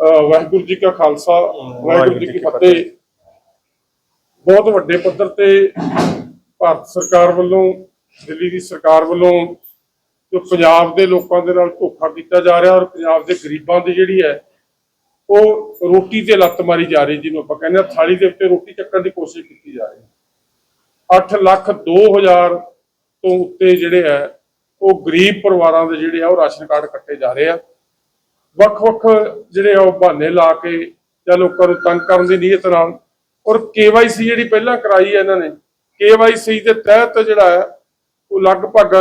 ਵਾਹਿਗੁਰੂ ਜੀ ਕਾ ਖਾਲਸਾ ਵਾਹਿਗੁਰੂ ਜੀ ਕੀ ਫਤਿਹ। ਬਹੁਤ ਵੱਡੇ ਪੱਧਰ ਤੇ ਭਾਰਤ ਸਰਕਾਰ ਵੱਲੋਂ ਦਿੱਲੀ ਦੀ ਸਰਕਾਰ ਵੱਲੋਂ ਜੋ ਪੰਜਾਬ ਦੇ ਲੋਕਾਂ ਦੇ ਨਾਲ ਧੋਖਾ ਕੀਤਾ ਜਾ ਰਿਹਾ ਔਰ ਪੰਜਾਬ ਦੇ ਗਰੀਬਾਂ ਦੀ ਜਿਹੜੀ ਹੈ ਉਹ ਰੋਟੀ ਤੇ ਲੱਤ ਮਾਰੀ ਜਾ ਰਹੀ ਜਿਹਨੂੰ ਆਪਾਂ ਕਹਿੰਦੇ ਆ ਥਾਲੀ ਦੇ ਉੱਤੇ ਰੋਟੀ ਚੱਕਣ ਦੀ ਕੋਸ਼ਿਸ਼ ਕੀਤੀ ਜਾ ਰਹੀ ਹੈ। 8 ਲੱਖ 2000 ਤੋਂ ਉੱਤੇ ਜਿਹੜੇ ਹੈ ਉਹ ਗਰੀਬ ਪਰਿਵਾਰਾਂ ਦੇ ਜਿਹੜੇ ਆ ਉਹ ਰਾਸ਼ਨ ਕਾਰਡ ਕੱਟੇ ਜਾ ਰਹੇ ਆ। ਵੱਖ-ਵੱਖ ਜਿਹੜੇ ਆ ਉਹ ਬਹਾਨੇ ਲਾ ਕੇ ਜਾਂ ਲੋਕਾਂ ਨੂੰ ਤੰਗ ਕਰਨ ਦੀ ਨੀਅਤ ਨਾਲ ਔਰ ਕੇਵਾਈਸੀ ਜਿਹੜੀ ਪਹਿਲਾਂ ਕਰਾਈ ਹੈ ਇਹਨਾਂ ਨੇ ਕੇਵਾਈਸੀ ਦੇ ਤਹਿਤ ਜਿਹੜਾ ਹੈ, ਉਹ ਲਗਭਗ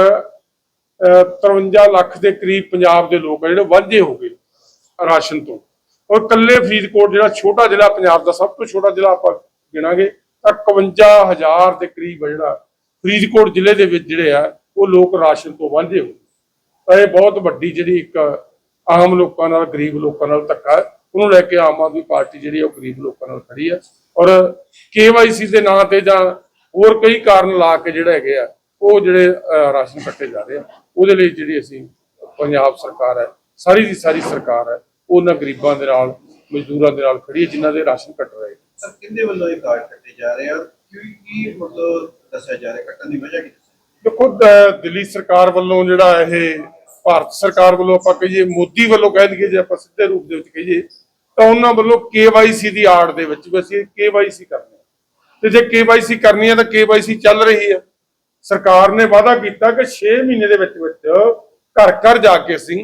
53 ਲੱਖ ਦੇ ਕਰੀਬ ਪੰਜਾਬ ਦੇ ਲੋਕ ਜਿਹੜੇ ਵਾਂਝੇ ਹੋ ਗਏ ਰਾਸ਼ਨ ਤੋਂ। ਔਰ ਕੱਲੇ ਫਰੀਦਕੋਟ ਜਿਹੜਾ ਛੋਟਾ ਜ਼ਿਲ੍ਹਾ ਪੰਜਾਬ ਦਾ ਸਭ ਤੋਂ ਛੋਟਾ ਜ਼ਿਲ੍ਹਾ ਆਪਾਂ ਗਿਣਾਂਗੇ, ਤਾਂ 51000 ਦੇ ਕਰੀਬ ਜਿਹੜਾ ਫਰੀਦਕੋਟ ਜ਼ਿਲ੍ਹੇ ਦੇ ਵਿੱਚ ਜਿਹੜੇ ਆ, ਉਹ ਲੋਕ ਰਾਸ਼ਨ ਤੋਂ ਵਾਂਝੇ ਹੋ ਗਏ। ਤਾਂ ਇਹ ਬਹੁਤ ਵੱਡੀ ਜਿਹੜੀ ਇੱਕ ਆਮ ਲੋਕਾਂ ਨਾਲ ਗਰੀਬ ਲੋਕਾਂ ਨਾਲ ਧੱਕਾ ਉਹਨੂੰ ਲੈ ਕੇ ਆਮ ਆਦਮੀ ਪਾਰਟੀ ਜਿਹੜੀ ਉਹ ਗਰੀਬ ਲੋਕਾਂ ਨਾਲ ਖੜੀ ਹੈ। ਔਰ ਕੇਵਾਈਸੀ ਦੇ ਨਾਂ ਤੇ ਜਾਂ ਹੋਰ ਕਈ ਕਾਰਨ ਲਾ ਕੇ ਜਿਹੜੇ ਹੈਗੇ ਆ ਉਹ ਜਿਹੜੇ ਰਾਸ਼ਨ ਕੱਟੇ ਜਾ ਰਹੇ ਆ ਉਹਦੇ ਲਈ ਜਿਹੜੀ ਅਸੀਂ ਪੰਜਾਬ ਸਰਕਾਰ ਹੈ ਸਾਰੀ ਦੀ ਸਾਰੀ ਸਰਕਾਰ ਹੈ ਉਹ ਉਹਨਾਂ ਗਰੀਬਾਂ ਦੇ ਨਾਲ ਮਜ਼ਦੂਰਾਂ ਦੇ ਨਾਲ ਖੜੀ ਹੈ ਜਿਨ੍ਹਾਂ ਦੇ ਰਾਸ਼ਨ ਕੱਟ ਰਹੇ। ਸਰ ਕਿੰਦੇ ਵੱਲੋਂ ਇਹ ਕਾਰਡ ਕੱਟੇ ਜਾ ਰਹੇ ਆ? ਕੀ ਮਤਲਬ ਦੱਸਿਆ ਜਾ ਰਿਹਾ? ਕੱਟਣ ਦੀ ਵਜ੍ਹਾ ਕੀ ਦੇਖੋ ਦਿੱਲੀ ਸਰਕਾਰ ਵੱਲੋਂ ਜਿਹੜਾ ਇਹ ਭਾਰਤ ਸਰਕਾਰ ਵੱਲੋਂ ਆਪਾਂ ਕਹੀਏ, ਮੋਦੀ ਵੱਲੋਂ ਕਹਿ ਲਈਏ ਜੇ ਆਪਾਂ ਸਿੱਧੇ ਰੂਪ ਦੇ ਵਿੱਚ ਕਹੀਏ, ਤਾਂ ਉਹਨਾਂ ਵੱਲੋਂ KYC ਦੀ ਆੜ ਦੇ ਵਿੱਚ ਵੀ ਅਸੀਂ KYC ਕਰਨੀ ਹੈ। ਤੇ ਜੇ KYC ਕਰਨੀ ਹੈ, ਤਾਂ KYC ਚੱਲ ਰਹੀ ਹੈ। ਸਰਕਾਰ ਨੇ ਵਾਅਦਾ ਕੀਤਾ ਕਿ 6 ਮਹੀਨੇ ਦੇ ਵਿੱਚ ਵਿੱਚ ਘਰ ਘਰ ਜਾ ਕੇ ਅਸੀਂ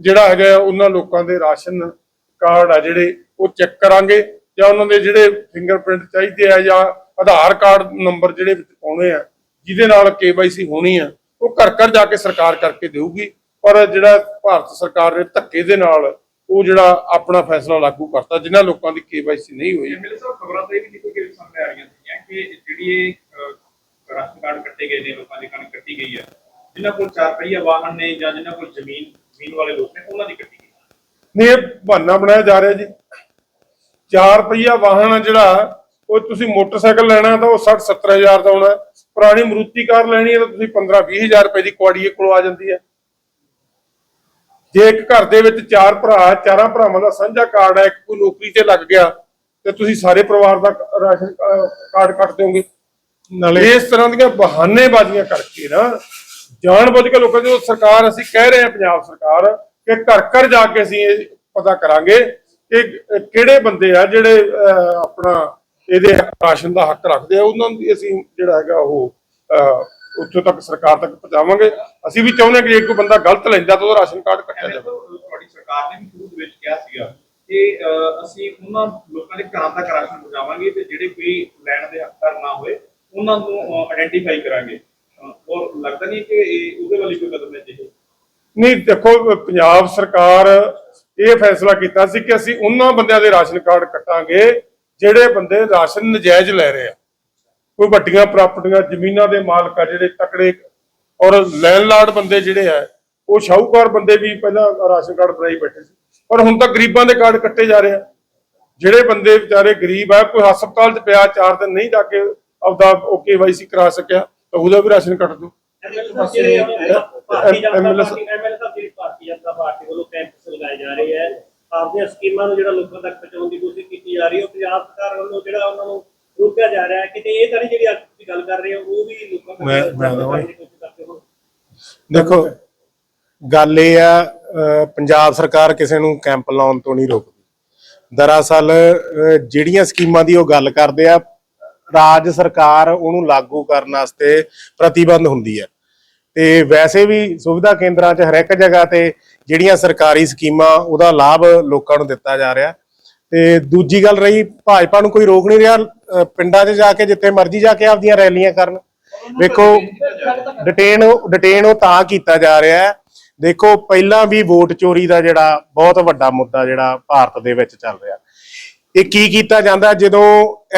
ਜਿਹੜਾ ਹੈਗਾ ਉਹਨਾਂ ਲੋਕਾਂ ਦੇ ਰਾਸ਼ਨ ਕਾਰਡ ਆ ਜਿਹੜੇ, ਉਹ ਚੈੱਕ ਕਰਾਂਗੇ ਜਾਂ ਉਹਨਾਂ ਦੇ ਜਿਹੜੇ ਫਿੰਗਰਪ੍ਰਿੰਟ ਚਾਹੀਦੇ ਆ ਜਾਂ ਆਧਾਰ ਕਾਰਡ ਨੰਬਰ ਜਿਹੜੇ ਵਿੱਚ ਪਾਉਣੇ ਆ, ਜਿਹਦੇ ਨਾਲ KYC ਹੋਣੀ ਆ, ਉਹ ਘਰ ਘਰ ਜਾ ਕੇ ਸਰਕਾਰ ਕਰਕੇ ਦੇਊਗੀ। ਪਰ ਜਿਹੜਾ ਭਾਰਤ ਸਰਕਾਰ ਨੇ ਧੱਕੇ ਦੇ ਨਾਲ ਉਹ ਜਿਹੜਾ ਆਪਣਾ ਫੈਸਲਾ ਲਾਗੂ ਕਰਤਾ ਜਿਨ੍ਹਾਂ ਲੋਕਾਂ ਦੀ KYC ਨਹੀਂ ਹੋਈ। ਐਮਐਲਏ ਸਾਹਿਬ ਖਬਰਾਂ ਤਾਂ ਇਹ ਵੀ ਨਿਕਲ ਕੇ ਸਾਹਮਣੇ ਆ ਰਹੀਆਂ ਸੀਗੀਆਂ ਕਿ ਜਿਹੜੀ ਰਾਸ਼ਨ ਕਾਰਡ ਕੱਟੇ ਗਏ ਨੇ ਲੋਕਾਂ ਦੀ ਕਣਕ ਕੱਟੀ ਗਈ ਹੈ ਜਿਨ੍ਹਾਂ ਕੋਲ ਚਾਰ ਪਹੀਆ ਵਾਹਨ ਨੇ ਜਾਂ ਜਿਨ੍ਹਾਂ ਕੋਲ ਜ਼ਮੀਨ ਜ਼ਮੀਨ ਵਾਲੇ ਲੋਕ ਨੇ ਉਹਨਾਂ ਦੀ ਕੱਟੀ ਗਈ। ਨਹੀਂ ਇਹ ਬਹਾਨਾ ਬਣਾਇਆ ਜਾ ਰਿਹਾ ਜੀ। 4 ਪਹੀਆ ਵਾਹਨ ਆ ਜਿਹੜਾ ਉਹ ਤੁਸੀਂ ਮੋਟਰਸਾਈਕਲ ਲੈਣਾ ਤਾਂ ਉਹ 60 70000 ਦਾ ਆਉਣਾ ਪੁਰਾਣੀ ਮਰੂਤੀ ਕਾਰ ਲੈਣੀ ਹੈ ਤਾਂ ਤੁਸੀਂ 15 20000 ਰੁਪਏ ਦੀ ਕੁਆੜੀਏ ਕੋਲ ਆ ਜਾਂਦੀ ਹੈ। ਜੇ ਇੱਕ ਘਰ ਦੇ ਵਿੱਚ ਚਾਰ ਭਰਾ ਚਾਰਾਂ ਭਰਾਵਾਂ ਦਾ ਸਾਂਝਾ ਕਾਰਡ ਹੈ ਇੱਕ ਕੋਈ ਨੌਕਰੀ ਤੇ ਲੱਗ ਗਿਆ ਤੇ ਤੁਸੀਂ ਸਾਰੇ ਪਰਿਵਾਰ ਦਾ ਰਾਸ਼ਨ ਕਾਰਡ ਕੱਟ ਦਿਓਗੇ। ਨਾਲੇ ਇਸ ਤਰ੍ਹਾਂ ਦੀਆਂ ਬਹਾਨੇਬਾਜ਼ੀਆਂ ਕਰਕੇ ਨਾ ਜਾਣਬੁੱਝ ਕੇ ਲੋਕਾਂ ਦੀ ਸਰਕਾਰ ਅਸੀਂ ਕਹਿ ਰਹੇ ਹਾਂ ਪੰਜਾਬ ਸਰਕਾਰ ਕਿ ਘਰ ਘਰ ਜਾ ਕੇ ਅਸੀਂ ਇਹ ਪਤਾ ਕਰਾਂਗੇ ਕਿ ਕਿਹੜੇ ਬੰਦੇ ਆ ਜਿਹੜੇ ਆਪਣਾ ਇਹਦੇ ਰਾਸ਼ਨ ਦਾ ਹੱਕ ਰੱਖਦੇ ਆ। ਉਹਨਾਂ ਦੀ ਅਸੀਂ ਜਿਹੜਾ ਹੈਗਾ ਉਹ ਉੱਥੋਂ ਤੱਕ ਸਰਕਾਰ ਤੱਕ ਪਹੁੰਚਾਵਾਂਗੇ। ਅਸੀਂ ਵੀ ਚਾਹੁੰਦੇ ਹਾਂ ਕਿ ਜੇ ਕੋਈ ਬੰਦਾ ਗਲਤ ਲੈਂਦਾ ਤਾਂ ਉਹਦਾ ਰਾਸ਼ਨ ਕਾਰਡ ਕੱਟਿਆ ਜਾਵੇ। ਤੁਹਾਡੀ ਸਰਕਾਰ ਨੇ ਵੀ ਸ਼ੁਰੂ ਦੇ ਵਿੱਚ ਕਿਹਾ ਸੀਗਾ ਕਿ ਅਸੀਂ ਉਹਨਾਂ ਲੋਕਾਂ ਦੇ ਘਰਾਂ ਤੱਕ ਰਾਸ਼ਨ ਪਹੁੰਚਾਵਾਂਗੇ ਤੇ ਜਿਹੜੇ ਕੋਈ ਲੈਣ ਦੇ ਹੱਕਦਾਰ ਨਾ ਹੋਏ ਉਹਨਾਂ ਨੂੰ ਆਇਡੈਂਟੀਫਾਈ ਕਰਾਂਗੇ। ਔਰ ਲੱਗਦਾ ਨਹੀਂ ਕਿ ਇਹ ਉਹਦੇ ਵਾਲੀ ਕੋਈ ਕਦਮ ਹੈ ਜਿਹੇ ਨਹੀਂ ਦੇਖੋ ਪੰਜਾਬ ਸਰਕਾਰ ਇਹ ਫੈਸਲਾ ਕੀਤਾ ਸੀ ਕਿ ਅਸੀਂ ਉਹਨਾਂ ਬੰਦਿਆਂ ਦੇ ਰਾਸ਼ਨ ਕਾਰਡ ਕੱਟਾਂਗੇ ਜਿਹੜੇ ਬੰਦੇ ਰਾਸ਼ਨ ਨਜਾਇਜ਼ ਲੈ ਰਹੇ ਆ। ਕੋਈ ਵੱਡੀਆਂ ਪ੍ਰਾਪਰਟੀਆਂ ਜ਼ਮੀਨਾਂ ਦੇ ਮਾਲਕ ਆ ਜਿਹੜੇ ਤਕੜੇ ਔਰ ਲੈਂਡਲਾਰਡ ਬੰਦੇ ਜਿਹੜੇ ਆ ਉਹ ਸ਼ਾਹੂਕਾਰ ਬੰਦੇ ਵੀ ਪਹਿਲਾਂ ਰਾਸ਼ਨ ਕਾਰਡ ਬਣਾਈ ਬੈਠੇ ਸੀ। ਪਰ ਹੁਣ ਤਾਂ ਗਰੀਬਾਂ ਦੇ ਕਾਰਡ ਕੱਟੇ ਜਾ ਰਹੇ ਆ। ਜਿਹੜੇ ਬੰਦੇ ਵਿਚਾਰੇ ਗਰੀਬ ਆ ਕੋਈ ਹਸਪਤਾਲ 'ਚ ਪਿਆ ਚਾਰ ਦਿਨ ਨਹੀਂ ਜਾ ਕੇ ਆਪਦਾ ਉਹ KYC ਕਰਾ ਸਕਿਆ ਤਾਂ ਉਹਦਾ ਵੀ ਰਾਸ਼ਨ ਕੱਟ ਜਨਤਾ ਪਾਰਟੀ ਵੱਲੋਂ ਕੈਂਪਸ ਲਗਾਏ ਜਾ ਰਹੇ ਹੈ ਆਪਦੀਆਂ ਸਕੀਮਾਂ ਨੂੰ ਜਿਹੜਾ ਲੋਕਾਂ ਤੱਕ ਪਹੁੰਚਾਉਣ ਦੀ ਕੋਸ਼ਿਸ਼ ਕੀਤੀ ਜਾ ਰਹੀ ਹੈ ਉਹ ਪੰਜਾਬ ਸਰਕਾਰ ਵੱਲੋਂ ਜਿਹੜਾ ਉਹਨਾਂ ਨੂੰ ਰੋਕਿਆ ਜਾ ਰਿਹਾ ਹੈ ਕਿਤੇ ਇਹ ਤਾਂ ਨਹੀਂ ਜਿਹੜੀ ਅੱਜ ਤੁਸੀਂ ਗੱਲ ਕਰ ਰਹੇ ਹੋ ਉਹ ਵੀ ਲੋਕਾਂ ਤੱਕ ਮੈਂ- ਕਰਦੇ ਹੋ। ਦੇਖੋ ਗੱਲ ਇਹ ਆ ਅਹ ਪੰਜਾਬ ਸਰਕਾਰ ਕਿਸੇ ਨੂੰ ਕੈਂਪ ਲਾਉਣ ਤੋਂ ਨਹੀਂ ਰੋਕਦੀ। ਦਰਅਸਲ ਅਹ ਜਿਹੜੀਆਂ ਸਕੀਮਾਂ ਦੀ ਉਹ ਗੱਲ ਕਰਦੇ ਆ ਰਾਜ ਸਰਕਾਰ ਉਹਨੂੰ ਲਾਗੂ ਕਰਨ ਵਾਸਤੇ ਪ੍ਰਤੀਬੰਧ ਹੁੰਦੀ ਹੈ। ਤੇ ਵੈਸੇ ਵੀ ਸੁਵਿਧਾ ਕੇਂਦਰਾਂ 'ਚ ਹਰ ਇੱਕ ਜਗ੍ਹਾ ਤੇ ਜਿਹੜੀਆਂ ਸਰਕਾਰੀ ਸਕੀਮਾਂ ਉਹਦਾ ਲਾਭ ਲੋਕਾਂ ਨੂੰ ਦਿੱਤਾ ਜਾ ਰਿਹਾ। ਤੇ ਦੂਜੀ ਗੱਲ ਰਹੀ, ਭਾਜਪਾ ਨੂੰ ਕੋਈ ਰੋਕ ਨਹੀਂ ਰਿਹਾ ਪਿੰਡਾਂ 'ਚ ਜਾ ਕੇ, ਜਿੱਥੇ ਮਰਜ਼ੀ ਜਾ ਕੇ ਆਪਦੀਆਂ ਰੈਲੀਆਂ ਕਰਨ। ਵੇਖੋ ਡਿਟੇਨ ਡਿਟੇਨ ਉਹ ਤਾਂ ਕੀਤਾ ਜਾ ਰਿਹਾ ਹੈ। ਦੇਖੋ, ਪਹਿਲਾਂ ਵੀ ਵੋਟ ਚੋਰੀ ਦਾ ਜਿਹੜਾ ਬਹੁਤ ਵੱਡਾ ਮੁੱਦਾ ਜਿਹੜਾ ਭਾਰਤ ਦੇ ਵਿੱਚ ਚੱਲ ਰਿਹਾ। ਇਹ ਕੀ ਕੀਤਾ ਜਾਂਦਾ, ਜਦੋਂ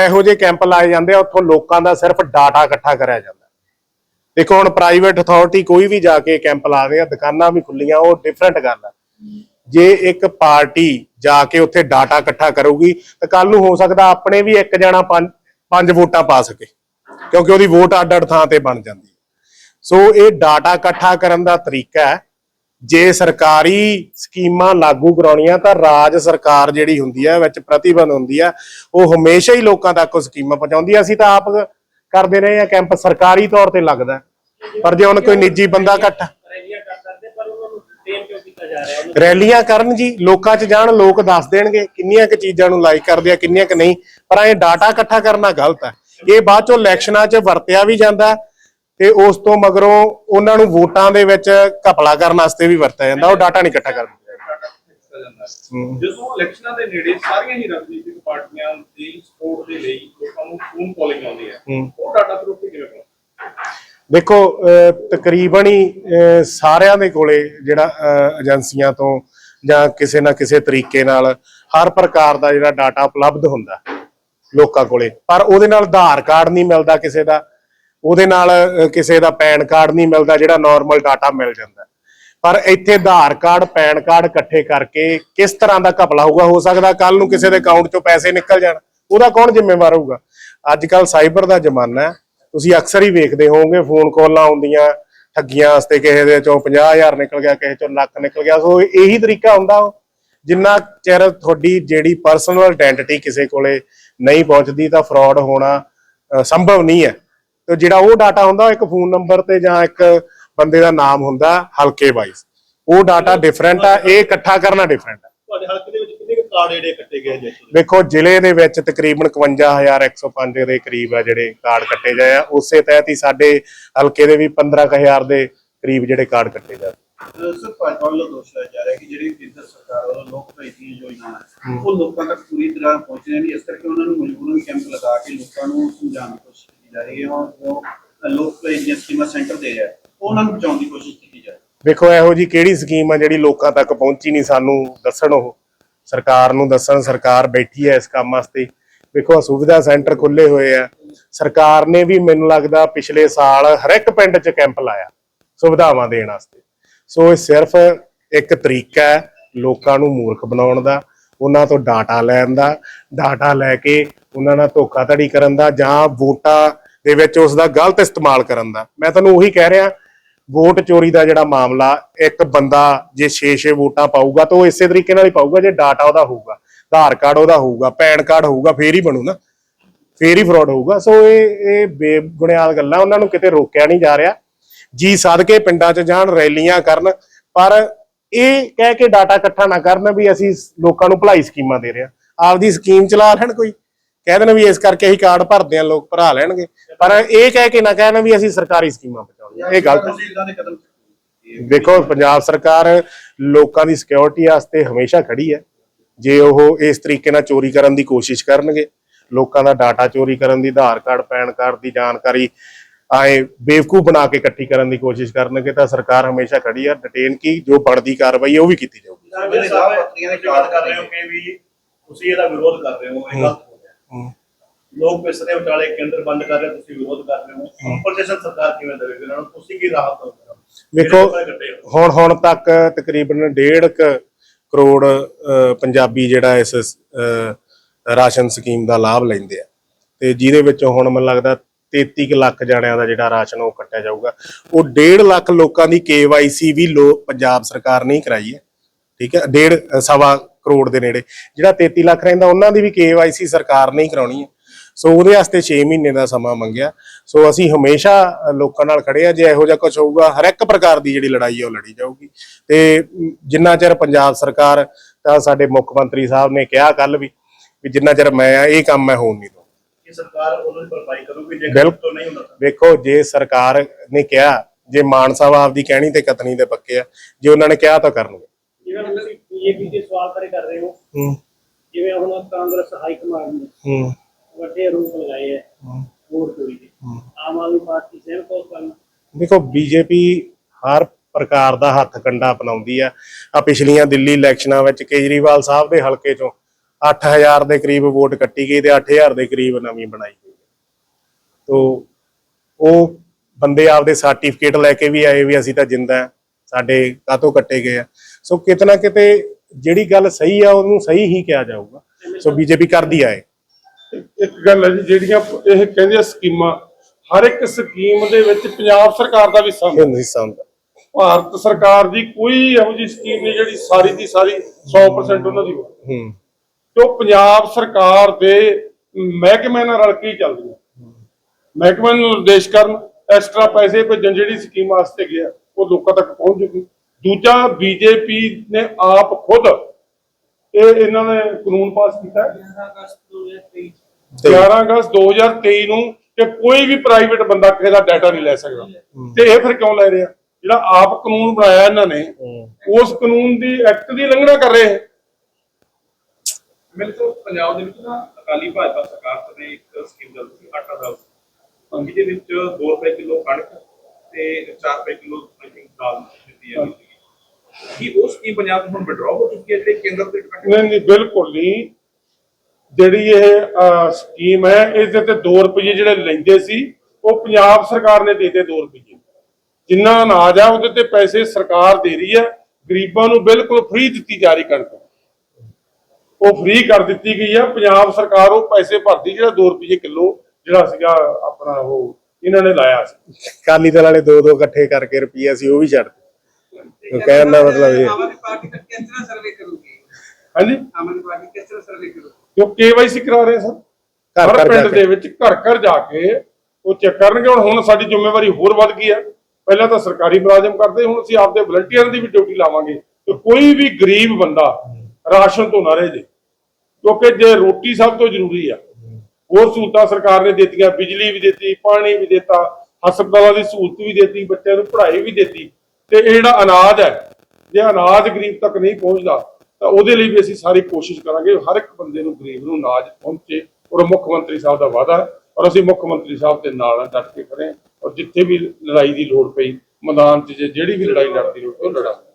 ਇਹੋ ਜਿਹੇ ਕੈਂਪ ਲਾਏ ਜਾਂਦੇ ਆ, ਉੱਥੋਂ ਲੋਕਾਂ ਦਾ ਸਿਰਫ ਡਾਟਾ ਇਕੱਠਾ ਕਰਿਆ ਜਾਂਦਾ। ਦੇਖੋ, ਹੁਣ ਪ੍ਰਾਈਵੇਟ ਅਥਾਰਟੀ ਕੋਈ ਵੀ ਜਾ ਕੇ ਕੈਂਪ ਲਾ ਦੇ ਆ, ਦੁਕਾਨਾਂ ਵੀ ਖੁੱਲੀਆਂ ਉਹ ਡਿਫਰੈਂਟ ਗੱਲ ਆ। ਜੇ ਇੱਕ ਪਾਰਟੀ ਜਾ ਕੇ ਉੱਥੇ ਡਾਟਾ ਇਕੱਠਾ ਕਰੂਗੀ, ਤਾਂ ਕੱਲ ਨੂੰ ਹੋ ਸਕਦਾ ਆਪਣੇ ਵੀ ਇੱਕ ਜਣਾ ਪੰਜ ਵੋਟਾਂ ਪਾ ਸਕੇ, ਕਿਉਂਕਿ ਉਹਦੀ ਵੋਟ ਅੱਡ ਅੱਡ ਥਾਂ ਤੇ ਬਣ ਜਾਂਦੀ ਹੈ। ਸੋ ਇਹ ਡਾਟਾ ਇਕੱਠਾ ਕਰਨ ਦਾ ਤਰੀਕਾ ਹੈ। ਜੇ ਸਰਕਾਰੀ ਸਕੀਮਾਂ ਲਾਗੂ ਕਰਾਉਣੀਆਂ, ਤਾਂ ਰਾਜ ਸਰਕਾਰ ਜਿਹੜੀ ਹੁੰਦੀ ਹੈ, ਵਿੱਚ ਪ੍ਰਤੀਬੰਧ ਹੁੰਦੀ ਹੈ, ਉਹ ਹਮੇਸ਼ਾ ਹੀ ਲੋਕਾਂ ਤੱਕ ਉਹ ਸਕੀਮਾਂ ਪਹੁੰਚਾਉਂਦੀ ਆ ਅਸੀਂ ਤਾਂ ਆਪ ਕਰਦੇ ਰਹੇ ਹਾਂ, ਕੈਂਪ ਸਰਕਾਰੀ ਤੌਰ ਤੇ ਲੱਗਦਾ ਪਰ ਜੇ ਹੁਣ ਕੋਈ ਨਿੱਜੀ ਬੰਦਾ ਇਕੱਠਾ ਰੈਲੀਆਂ ਕਰ ਸਕਦੇ ਪਰ ਉਹਨਾਂ ਨੂੰ ਡਿਟੇਨ ਕਿਉਂ ਕੀਤਾ ਜਾ ਰਿਹਾ ਉਹਨੂੰ। ਰੈਲੀਆਂ ਕਰਨ ਜੀ ਲੋਕਾਂ 'ਚ ਜਾਣ ਲੋਕ ਦੱਸ ਦੇਣਗੇ ਕਿੰਨੀਆਂ ਕੁ ਚੀਜ਼ਾਂ ਨੂੰ ਲਾਈਕ ਕਰਦੇ ਆ ਕਿੰਨੀਆਂ ਕੁ ਨਹੀਂ। ਪਰ ਇਹ ਡਾਟਾ ਇਕੱਠਾ ਕਰਨਾ ਗਲਤ ਹੈ। ਇਹ ਬਾਅਦ ਚੋਂ ਇਲੈਕਸ਼ਨਾਂ 'ਚ ਵਰਤਿਆ ਵੀ ਜਾਂਦਾ ਤੇ ਉਸ ਤੋਂ ਮਗਰੋਂ ਉਹਨਾਂ ਨੂੰ ਵੋਟਾਂ ਦੇ ਵਿੱਚ ਘਪਲਾ ਕਰਨ ਵਾਸਤੇ ਵੀ ਵਰਤਿਆ ਜਾਂਦਾ। ਉਹ ਡਾਟਾ ਨਹੀਂ ਇਕੱਠਾ ਕਰਦਾ ਜਾਂਦਾ ਹੈ। ਜਦੋਂ ਇਲੈਕਸ਼ਨਾਂ ਦੇ ਨੇੜੇ ਸਾਰੀਆਂ ਹੀ ਰਾਜਨੀਤਿਕ ਪਾਰਟੀਆਂ ਦੀ ਸਪੋਰਟ ਦੇ ਲਈ ਲੋਕਾਂ ਨੂੰ ਫੋਨ ਕਾਲਿੰਗ ਆਉਂਦੀ ਹੈ ਹੂੰ। ਉਹ ਡਾਟਾ ਪ੍ਰੂਫ ਕਿਵੇਂ ਬਣਾਉਂਦੇ ਦੇਖੋ ਤਕਰੀਬਨ ਹੀ ਸਾਰਿਆਂ ਦੇ ਕੋਲੇ ਜਿਹੜਾ ਏਜੰਸੀਆਂ ਤੋਂ ਜਾਂ ਕਿਸੇ ਨਾ ਕਿਸੇ ਤਰੀਕੇ ਨਾਲ ਹਰ ਪ੍ਰਕਾਰ ਦਾ ਜਿਹੜਾ ਡਾਟਾ ਉਪਲਬਧ ਹੁੰਦਾ ਲੋਕਾਂ ਕੋਲੇ। ਪਰ ਉਹਦੇ ਨਾਲ ਆਧਾਰ ਕਾਰਡ ਨਹੀਂ ਮਿਲਦਾ ਕਿਸੇ ਦਾ, ਉਹਦੇ ਨਾਲ ਕਿਸੇ ਦਾ ਪੈਨ ਕਾਰਡ ਨਹੀਂ ਮਿਲਦਾ ਜਿਹੜਾ ਨਾਰਮਲ ਡਾਟਾ ਮਿਲ ਜਾਂਦਾ। ਪਰ ਇੱਥੇ ਆਧਾਰ ਕਾਰਡ, ਪੈਨ ਕਾਰਡ ਇਕੱਠੇ ਕਰਕੇ ਕਿਸ ਤਰ੍ਹਾਂ ਦਾ ਘਪਲਾ ਹੋਊਗਾ? ਹੋ ਸਕਦਾ ਕੱਲ ਨੂੰ ਕਿਸੇ ਦੇ ਅਕਾਊਂਟ ਚੋਂ ਪੈਸੇ ਨਿਕਲ ਜਾਣ। ਉਹਦਾ ਕੌਣ ਜ਼ਿੰਮੇਵਾਰ ਹੋਊਗਾ? ਅੱਜ ਕੱਲ ਸਾਈਬਰ ਦਾ ਜ਼ਮਾਨਾ ਹੈ। ਤੁਸੀਂ ਅਕਸਰ ਹੀ ਵੇਖਦੇ ਹੋਵੋਗੇ, ਫੋਨ ਕਾਲਾਂ ਆਉਂਦੀਆਂ, ਠੱਗੀਆਂ ਵਾਸਤੇ ਕਿਸੇ ਦੇ ਚੋਂ 50000 ਨਿਕਲ ਗਿਆ, ਕਿਸੇ ਚੋਂ ਲੱਖ ਨਿਕਲ ਗਿਆ, ਸੋ ਇਹੀ ਤਰੀਕਾ ਹੁੰਦਾ ਜਿੰਨਾ ਚਿਰ ਤੁਹਾਡੀ ਜਿਹੜੀ ਪਰਸਨਲ ਆਇਡੈਂਟੀਟੀ ਕਿਸੇ ਕੋਲੇ ਨਹੀਂ ਪਹੁੰਚਦੀ, ਤਾਂ ਫਰਾਡ ਹੋਣਾ ਸੰਭਵ ਨਹੀਂ ਹੈ। ਤੇ ਜਿਹੜਾ ਉਹ ਡਾਟਾ ਹੁੰਦਾ ਇੱਕ ਫੋਨ ਨੰਬਰ ਤੇ ਜਾਂ ਇੱਕ ਬੰਦੇ ਦਾ ਨਾਮ ਹੁੰਦਾ, ਹਲਕੇ ਵਾਈਜ਼ ਉਹ ਡਾਟਾ ਡਿਫਰੈਂਟ ਆ, ਇਹ ਇਕੱਠਾ ਕਰਨਾ ਡਿਫਰੈਂਟ ਆ। ਤੁਹਾਡੇ ਹਲਕੇ ਦੇ ਕਾਰਡ ਜਿਹੜੇ ਕੱਟੇ ਗਏ ਜੀ? ਵੇਖੋ ਜ਼ਿਲ੍ਹੇ ਦੇ ਵਿੱਚ ਤਕਰੀਬਨ 51105 ਦੇ ਕਰੀਬ ਆ ਜਿਹੜੇ ਕਾਰਡ ਕੱਟੇ ਗਏ ਆ। ਉਸੇ ਤਹਿਤ ਹੀ ਸਾਡੇ ਹਲਕੇ ਦੇ ਵੀ 15000 ਦੇ ਕਰੀਬ ਜਿਹੜੇ ਕਾਰਡ ਕੱਟੇ ਜਾ ਅਹ ਸਰ ਭਾਜਪਾ ਵੱਲੋਂ ਦੋਸ਼ ਲਾਇਆ ਜਾ ਰਿਹਾ ਕਿ ਜਿਹੜੀ ਕੇਂਦਰ ਸਰਕਾਰ ਵੱਲੋਂ ਲੋਕ ਭਲਾਈ ਦੀਆਂ ਯੋਜਨਾਵਾਂ ਹੈ, ਉਹ ਲੋਕਾਂ ਤੱਕ ਪੂਰੀ ਤਰ੍ਹਾਂ ਪਹੁੰਚਦੀਆਂ ਨਹੀਂ ਇਸ ਕਰਕੇ ਉਹਨਾਂ ਨੂੰ ਮਜਬੂਰਨ ਕੈਂਪ ਲਗਾ ਕੇ ਲੋਕਾਂ ਨੂੰ ਸਮਝਾਉਣ ਦੀ ਕੋਸ਼ਿਸ਼ ਕੀਤੀ ਜਾ ਰਹੀ ਹੈ ਔਰ ਜੋ ਲੋਕ ਭਲਾਈ ਦੀਆਂ ਸਕੀਮਾਂ ਸੈਂਟਰ ਦੇ ਰਿਹਾ ਹੈ, ਉਹ ਉਹਨਾਂ ਨੂੰ ਬਚਾਉਣ ਦੀ ਕੋਸ਼ਿਸ਼ ਕੀਤੀ ਜਾ ਰਹੀ ਹੈ। ਵੇਖੋ ਇਹੋ ਜੀ ਕਿਹੜੀ ਸਕੀਮ ਆ ਜਿਹੜੀ ਲੋਕਾਂ ਤੱਕ ਪਹੁੰਚੀ ਨਹੀਂ ਸਾਨੂੰ ਦੱਸਣ ਉਹ? ਸਰਕਾਰ ਨੂੰ ਦੱਸਣ, ਸਰਕਾਰ ਬੈਠੀ ਹੈ ਇਸ ਕੰਮ ਵਾਸਤੇ। ਵੇਖੋ ਸੁਵਿਧਾ ਸੈਂਟਰ ਖੁੱਲੇ ਹੋਏ ਆ। ਸਰਕਾਰ ਨੇ ਵੀ ਮੈਨੂੰ ਲੱਗਦਾ ਪਿਛਲੇ ਸਾਲ ਹਰ ਇੱਕ ਪਿੰਡ 'ਚ ਕੈਂਪ ਲਾਇਆ ਸੁਵਿਧਾਵਾਂ ਦੇਣ ਵਾਸਤੇ। ਸੋ ਇਹ ਸਿਰਫ ਇੱਕ ਤਰੀਕਾ ਹੈ ਲੋਕਾਂ ਨੂੰ ਮੂਰਖ ਬਣਾਉਣ ਦਾ, ਉਹਨਾਂ ਤੋਂ ਡਾਟਾ ਲੈਣ ਦਾ, ਡਾਟਾ ਲੈ ਕੇ ਉਹਨਾਂ ਨਾਲ ਧੋਖਾਧੜੀ ਕਰਨ ਦਾ ਜਾਂ ਵੋਟਾਂ ਦੇ ਵਿੱਚ ਉਸ ਦਾ ਗਲਤ ਇਸਤੇਮਾਲ ਕਰਨ ਦਾ। ਮੈਂ ਤੁਹਾਨੂੰ ਉਹੀ ਕਹਿ ਰਿਹਾ ਵੋਟ ਚੋਰੀ ਦਾ ਜਿਹੜਾ ਮਾਮਲਾ, ਇੱਕ ਬੰਦਾ ਜੇ 6-6 ਵੋਟਾਂ ਪਾਊਗਾ ਤਾਂ ਉਹ ਇਸੇ ਤਰੀਕੇ ਨਾਲ ਹੀ ਪਾਊਗਾ, ਜੇ ਡਾਟਾ ਉਹਦਾ ਹੋਊਗਾ, ਆਧਾਰ ਕਾਰਡ ਉਹਦਾ ਹੋਊਗਾ, ਪੈਨ ਕਾਰਡ ਹੋਊਗਾ, ਫੇਰ ਹੀ ਬਣੂ ਨਾ। ਫੇਰ ਹੀ ਫਰਾਡ ਹੋਊਗਾ। ਸੋ ਇਹ ਇਹ ਬੇਬੁਨਿਆਦ ਗੱਲਾਂ, ਉਹਨਾਂ ਨੂੰ ਕਿਤੇ ਰੋਕਿਆ ਨਹੀਂ ਜਾ ਰਿਹਾ। ਜੀ ਸਦ ਕੇ ਪਿੰਡਾਂ 'ਚ ਜਾਣ, ਰੈਲੀਆਂ ਕਰਨ, ਪਰ ਇਹ ਕਹਿ ਕੇ ਡਾਟਾ ਇਕੱਠਾ ਨਾ ਕਰਨ ਵੀ ਅਸੀਂ ਲੋਕਾਂ ਨੂੰ ਭਲਾਈ ਸਕੀਮਾਂ ਦੇ ਰਹੇ ਹਾਂ। ਆਪਦੀ ਸਕੀਮ ਚਲਾ ਲੈਣ ਕੋਈ। ਕਹਿ ਦੇਣ ਵੀ ਇਸ ਕਰਕੇ ਅਸੀਂ ਕਾਰਡ ਭਰਦੇ ਆ ਲੋਕ ਭਰਾ ਲੈਣਗੇ। ਪਰ ਇਹ ਕਹਿ ਕੇ ਨਾ ਕਹਿਣ ਵੀ ਅਸੀਂ ਸਰਕਾਰੀ ਸਕੀਮਾਂ ਇਹ ਗਲਤ ਹੈ ਤੁਸੀਂ ਇਦਾਂ ਦੇ ਕਦਮ ਚੁੱਕੋਗੇ ਦੇਖੋ ਪੰਜਾਬ ਸਰਕਾਰ ਲੋਕਾਂ ਦੀ ਸਿਕਿਉਰਿਟੀ ਵਾਸਤੇ ਹਮੇਸ਼ਾ ਖੜੀ ਹੈ। ਜੇ ਉਹ ਇਸ ਤਰੀਕੇ ਨਾਲ ਚੋਰੀ ਕਰਨ ਦੀ ਕੋਸ਼ਿਸ਼ ਕਰਨਗੇ ਲੋਕਾਂ ਦਾ ਡਾਟਾ ਚੋਰੀ ਕਰਨ ਦੀ ਆਧਾਰ ਕਾਰਡ ਪੈਨ ਕਾਰਡ ਦੀ ਜਾਣਕਾਰੀ ਆਏ ਬੇਵਕੂਫ ਬਣਾ ਕੇ ਇਕੱਠੀ ਕਰਨ ਦੀ ਕੋਸ਼ਿਸ਼ ਕਰਨਗੇ ਤਾਂ ਸਰਕਾਰ ਹਮੇਸ਼ਾ ਖੜੀ ਹੈ। ਡਿਟੇਨ ਕੀ ਜੋ ਬਣਦੀ ਕਾਰਵਾਈ ਹੈ ਉਹ ਵੀ ਕੀਤੀ ਜਾਊਗੀ। ਸਾਹਿਬ ਪੱਤਰੀਆਂ ਦੇ ਕਾਰਡ ਕਰ ਰਹੇ ਹੋ ਕਿ ਵੀ ਤੁਸੀਂ ਇਹਦਾ ਵਿਰੋਧ ਕਰ ਰਹੇ ਹੋ ਇਹ ਗਲਤ ਹੋ ਗਿਆ। ਲੋਕ ਪਿਸਰੇ ਵਿਚਾਲੇ ਕੇਂਦਰ ਬੰਦ ਕਰ ਰਹੇ ਤੁਸੀਂ ਵਿਰੋਧ ਕਰ ਰਹੇ ਹੋ। ਕੰਪਨਸੇਸ਼ਨ ਸਰਕਾਰ ਕਿਵੇਂ ਦੇਵੇਗੀ? ਇਹਨਾਂ ਨੂੰ ਤੁਸੀਂ ਕੀ ਰਾਹਤ ਦੋ ਵੇਖੋ ਹੁਣ ਹੁਣ ਤੱਕ ਤਕਰੀਬਨ 1.5 ਕਰੋੜ ਪੰਜਾਬੀ ਜਿਹੜਾ ਇਸ ਰਾਸ਼ਨ ਸਕੀਮ ਦਾ ਲਾਭ ਲੈਂਦੇ ਆ। ਤੇ ਜਿਹਦੇ ਵਿੱਚੋਂ ਹੁਣ ਮੈਨੂੰ ਲੱਗਦਾ 33 ਕੁ ਲੱਖ ਜਣਿਆਂ ਦਾ ਜਿਹੜਾ ਰਾਸ਼ਨ ਉਹ ਕੱਟਿਆ ਜਾਊਗਾ। ਉਹ 1.5 ਲੱਖ ਲੋਕਾਂ ਦੀ KYC ਵੀ ਲੋ ਪੰਜਾਬ ਸਰਕਾਰ ਨੇ ਹੀ ਕਰਾਈ ਹੈ। ਠੀਕ ਹੈ? ਡੇਢ ਅ, ਸਵਾ ਕਰੋੜ ਦੇ ਨੇੜੇ। ਜਿਹੜਾ 33 ਲੱਖ ਰਹਿੰਦਾ ਉਹਨਾਂ ਦੀ ਵੀ KYC ਸਰਕਾਰ ਨੇ ਹੀ ਕਰਾਉਣੀ ਹੈ। ਸੋ ਉਹਦੇ ਵਾਸਤੇ 6 ਮਹੀਨੇ ਦਾ ਸਮਾਂ ਮੰਗਿਆ। ਸੋ ਅਸੀਂ ਹਮੇਸ਼ਾ ਲੋਕਾਂ ਨਾਲ ਖੜੇ ਆ ਜੇ ਇਹੋ ਜਿਹਾ ਕੁਝ ਹੋਊਗਾ ਹਰ ਇੱਕ ਪ੍ਰਕਾਰ ਦੀ ਜਿਹੜੀ ਲੜਾਈ ਹੈ ਉਹ ਲੜੀ ਜਾਊਗੀ। ਤੇ ਜਿੰਨਾ ਚਿਰ ਪੰਜਾਬ ਸਰਕਾਰ ਤਾਂ ਸਾਡੇ ਮੁੱਖ ਮੰਤਰੀ ਸਾਹਿਬ ਨੇ ਕਿਹਾ ਕੱਲ ਵੀ ਵੀ ਜਿੰਨਾ ਚਿਰ ਮੈਂ ਆ ਇਹ ਕੰਮ ਮੈਂ ਹੋਣ ਨਹੀਂ ਦਊਂ ਕਿ ਸਰਕਾਰ ਉਹਨਾਂ ਦੀ ਭਰਪਾਈ ਕਰੂਗੀ ਜੇ। ਤੋਂ ਨਹੀਂ ਹੁੰਦਾ। ਵੇਖੋ ਜੇ ਸਰਕਾਰ ਨੇ ਕਿਹਾ ਜੇ ਮਾਨ ਸਾਹਿਬ ਆਪਦੀ ਕਹਿਣੀ ਤੇ ਕਤਨੀ ਦੇ ਪੱਕੇ ਆ ਜੇ ਉਹਨਾਂ ਨੇ ਕਿਹਾ ਤਾਂ ਕਰਨਗੇ। ਜਿਵੇਂ ਤੁਸੀਂ ਬੀਜੇਪੀ ਦੇ ਸਵਾਲ ਬਾਰੇ ਕਰ ਰਹੇ ਹੋ। ਹੂੰ। ਜਿਵੇਂ ਹੁਣ ਕਾਂਗਰਸ ਹਾਈ ਕਮਾਂਡ ਨੇ। ਹੂੰ। ਵੱਡੇ ਆਰੋਪ ਲਗਾਏ ਹੈ। ਵੋਟ ਚੋਰੀ ਦੇ ਆਮ ਆਦਮੀ ਪਾਰਟੀ ਸਹਿਮਤ ਹੋ ਕਰਨ ਦੇਖੋ ਬੀਜੇਪੀ ਹਰ ਪ੍ਰਕਾਰ ਦਾ ਹੱਥ ਕੰਡਾ ਅਪਣਾਉਂਦੀ ਆ ਆ ਪਿਛਲੀਆਂ ਦਿੱਲੀ ਇਲੈਕਸ਼ਨਾਂ ਵਿੱਚ ਕੇਜਰੀਵਾਲ ਸਾਹਿਬ ਦੇ ਹਲਕੇ ਚੋਂ 8000 ਦੇ ਕਰੀਬ ਵੋਟ ਕੱਟੀ ਗਈ ਤੇ 8000 ਦੇ ਕਰੀਬ ਨਵੀਂ ਬਣਾਈ ਗਈ ਤੋ ਉਹ ਬੰਦੇ ਆਪਦੇ ਸਰਟੀਫਿਕੇਟ ਲੈ ਕੇ ਵੀ ਆਏ ਵੀ ਅਸੀਂ ਤਾਂ ਜਿੰਦਾ ਸਾਡੇ ਕਾਤੋਂ ਕੱਟੇ ਗਏ ਆ। ਸੋ ਕਿਤੇ ਨਾ ਕਿਤੇ ਜਿਹੜੀ ਗੱਲ ਸਹੀ ਆ ਉਹਨੂੰ ਸਹੀ ਹੀ ਕਿਹਾ ਜਾਊਗਾ। ਸੋ ਬੀਜੇਪੀ ਕਰਦੀ ਆਏ। ਇੱਕ- ਗੱਲ ਹੈ ਜੀ ਜਿਹੜੀਆਂ ਇਹ ਕਹਿੰਦੇ ਆ ਸਕੀਮਾਂ ਹਰ ਇੱਕ ਸਕੀਮ ਦੇ ਵਿੱਚ ਪੰਜਾਬ ਸਰਕਾਰ ਦਾ ਵੀ ਹਿੱਸਾ ਹੁੰਦਾ ਨਹੀਂ ਸਮਝਦਾ ਭਾਰਤ ਸਰਕਾਰ ਦੀ ਕੋਈ ਇਹੋ ਜਿਹੀ ਸਕੀਮ ਨਹੀਂ ਜਿਹੜੀ ਸਾਰੀ ਦੀ ਸਾਰੀ 100% ਉਹਨਾਂ ਦੀ ਹੋਵੇ। ਹੂੰ। ਜੋ ਪੰਜਾਬ ਸਰਕਾਰ ਦੇ ਮਹਿਕਮੇ ਨਾਲ ਰਲ ਕੇ ਹੀ ਚੱਲਦੀ ਹੈ। ਮਹਿਕਮੇ ਨੂੰ ਨਿਰਦੇਸ਼ ਕਰਨ ਐਕਸਟਰਾ ਪੈਸੇ ਭੇਜਣ ਜਿਹੜੀ ਸਕੀਮ ਵਾਸਤੇ ਗਿਆ ਉਹ ਲੋਕਾਂ ਤੱਕ ਪਹੁੰਚ ਜੂਗੀ। ਦੂਜਾ ਬੀਜੇਪੀ ਨੇ ਆਪ ਖੁਦ ਇਹ ਇਹਨਾਂ ਨੇ ਕਾਨੂੰਨ ਪਾਸ ਕੀਤਾ ਹੈ। 11 ਅਗਸਤ 2023 ਨੂੰ ਕਿ ਕੋਈ ਵੀ ਪ੍ਰਾਈਵੇਟ ਬੰਦਾ ਕਿਸੇ ਦਾ ਡਾਟਾ ਨਹੀਂ ਲੈ ਸਕਦਾ। ਤੇ ਇਹ ਫਿਰ ਕਿਉਂ ਲੈ ਰਿਹਾ? ਜਿਹੜਾ ਆਪ ਕਾਨੂੰਨ ਬਣਾਇਆ ਇਹਨਾਂ ਨੇ ਉਸ ਕਾਨੂੰਨ ਦੀ ਐਕਟ ਦੀ ਉਲੰਘਣਾ ਕਰ ਰਹੇ ਹੈ ਮੇਰੇ ਤੋਂ ਪੰਜਾਬ ਦੇ ਵਿੱਚ ਨਾ ਅਕਾਲੀ ਭਾਜਪਾ ਸਰਕਾਰ ਨੇ ਇੱਕ ਸਕੀਮ ਚੱਲਦੀ ਸੀ ਆਟਾ ਦਾਲ। ਜਿਹਦੇ ਵਿੱਚ 2 ਰੁਪਏ ਕਿਲੋ ਕਣਕ ਤੇ 4 ਰੁਪਏ ਕਿਲੋ ਆਈ ਥਿੰਕ ਦਾਲ ਦਿੱਤੀ ਕੀ ਉਹ ਸਕੀਮ ਪੰਜਾਬ ਤੋਂ ਹੁਣ ਵਿਡਰਾਅ ਹੋ ਚੁੱਕੀ ਹੈ ਤੇ ਕੇਂਦਰ ਤੇ depend ਨਹੀਂ ਨਹੀਂ ਬਿਲਕੁਲ ਨਹੀਂ। ਜਿਹੜੀ ਇਹ ਸਕੀਮ ਹੈ ਇਹਦੇ ਤੇ 2 ਰੁਪਏ ਜਿਹੜੇ ਲੈਂਦੇ ਸੀ ਉਹ ਪੰਜਾਬ ਸਰਕਾਰ ਨੇ ਦੇਤੇ 2 ਰੁਪਏ ਜਿੰਨਾ ਅਨਾਜ ਆ ਉਹਦੇ ਤੇ ਪੈਸੇ ਸਰਕਾਰ ਦੇ ਰਹੀ ਹੈ। ਗਰੀਬਾਂ ਨੂੰ ਬਿਲਕੁਲ ਫ੍ਰੀ ਦਿੱਤੀ ਜਾ ਰਹੀ ਕਣਕ। ਉਹ ਫ੍ਰੀ ਕਰ ਦਿੱਤੀ ਗਈ ਹੈ। ਪੰਜਾਬ ਸਰਕਾਰ ਉਹ ਪੈਸੇ ਭਰਦੀ ਜਿਹੜਾ 2 ਰੁਪਏ ਕਿਲੋ ਜਿਹੜਾ ਸੀਗਾ ਆਪਣਾ ਉਹ ਇਹਨਾਂ ਨੇ ਲਾਇਆ ਸੀ। ਕਾਲੀ ਦਲ ਵਾਲੇ ਦੋ ਦੋ ਇਕੱਠੇ ਕਰਕੇ ਰੁਪਈਆ ਸੀ ਉਹ ਵੀ ਛੱਡ ਕਹਿਣ ਦਾ ਮਤਲਬ ਇਹ ਆਮ ਪਾਰਟੀ ਕਿਸ ਤਰ੍ਹਾਂ ਸਰਵੇ ਕਰੂਗੀ? ਹਾਂਜੀ। ਆਮ ਪਾਰਟੀ ਕਿਸ ਤਰ੍ਹਾਂ ਸਰਵੇ ਕਰੂਗੀ? ਜੋ ਕੇਵਾਈਸੀ ਕਰਾ ਰਹੇ ਸਰ ਘਰ ਘਰ ਪਿੰਡ ਦੇ ਵਿੱਚ ਘਰ ਘਰ ਜਾ ਕੇ ਉਹ ਚੈੱਕ ਕਰਨਗੇ। ਹੁਣ ਹੁਣ ਸਾਡੀ ਜ਼ਿੰਮੇਵਾਰੀ ਹੋਰ ਵੱਧ ਗਈ ਹੈ। ਪਹਿਲਾਂ ਤਾਂ ਸਰਕਾਰੀ ਮੁਲਾਜ਼ਮ ਕਰਦੇ ਹੁਣ ਅਸੀਂ ਆਪਦੇ ਵਲੰਟੀਅਰ ਦੀ ਵੀ ਡਿਊਟੀ ਲਾਵਾਂਗੇ। ਕਿ ਕੋਈ ਵੀ ਗਰੀਬ ਬੰਦਾ ਰਾਸ਼ਨ ਤੋਂ ਨਾ ਰਹੇ ਜੇ। ਕਿਉਂਕਿ ਜੇ ਰੋਟੀ ਸਭ ਤੋਂ ਜ਼ਰੂਰੀ ਆ। ਹੋਰ ਸਹੂਲਤਾਂ ਸਰਕਾਰ ਨੇ ਦਿੱਤੀਆਂ ਬਿਜਲੀ ਵੀ ਦਿੱਤੀ ਪਾਣੀ ਵੀ ਦਿੱਤਾ ਹਸਪਤਾਲਾਂ ਦੀ ਸਹੂਲਤ ਵੀ ਦਿੱਤੀ ਬੱਚਿਆਂ ਨੂੰ ਪੜ੍ਹਾਈ ਵੀ ਦਿੱਤੀ। ਤੇ ਇਹ ਜਿਹੜਾ ਅਨਾਜ ਹੈ, ਜੇ ਅਨਾਜ ਗਰੀਬ ਤੱਕ ਨਹੀਂ ਪਹੁੰਚਦਾ, ਤਾਂ ਉਹਦੇ ਲਈ ਵੀ ਅਸੀਂ ਸਾਰੀ ਕੋਸ਼ਿਸ਼ ਕਰਾਂਗੇ ਹਰ ਇੱਕ ਬੰਦੇ ਨੂੰ ਗਰੀਬ ਨੂੰ ਅਨਾਜ ਪਹੁੰਚੇ ਔਰ ਮੁੱਖ ਮੰਤਰੀ ਸਾਹਿਬ ਦਾ ਵਾਅਦਾ ਹੈ ਔਰ ਅਸੀਂ ਮੁੱਖ ਮੰਤਰੀ ਸਾਹਿਬ ਦੇ ਨਾਲ ਡਟ ਕੇ ਖੜੇ ਔਰ ਜਿੱਥੇ ਵੀ ਲੜਾਈ ਦੀ ਲੋੜ ਪਈ, ਮੈਦਾਨ 'ਚ ਜੇ ਜਿਹੜੀ ਵੀ ਲੜਾਈ ਲੜਦੀ ਲੋੜ ਉਹ ਲੜਾਂਗੇ।